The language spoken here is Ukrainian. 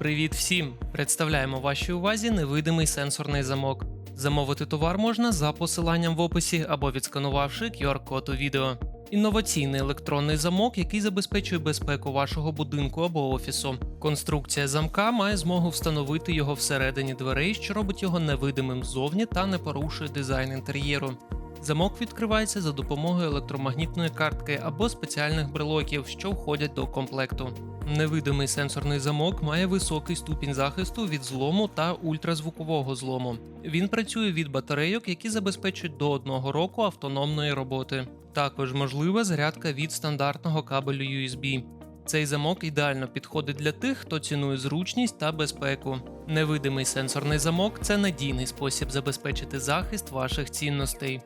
Привіт всім! Представляємо вашій увазі невидимий сенсорний замок. Замовити товар можна за посиланням в описі або відсканувавши QR-код у відео. Інноваційний електронний замок, який забезпечує безпеку вашого будинку або офісу. Конструкція замка має змогу встановити його всередині дверей, що робить його невидимим ззовні та не порушує дизайн інтер'єру. Замок відкривається за допомогою електромагнітної картки або спеціальних брелоків, що входять до комплекту. Невидимий сенсорний замок має високий ступінь захисту від злому та ультразвукового злому. Він працює від батарейок, які забезпечують до одного року автономної роботи. Також можлива зарядка від стандартного кабелю USB. Цей замок ідеально підходить для тих, хто цінує зручність та безпеку. Невидимий сенсорний замок це надійний спосіб забезпечити захист ваших цінностей.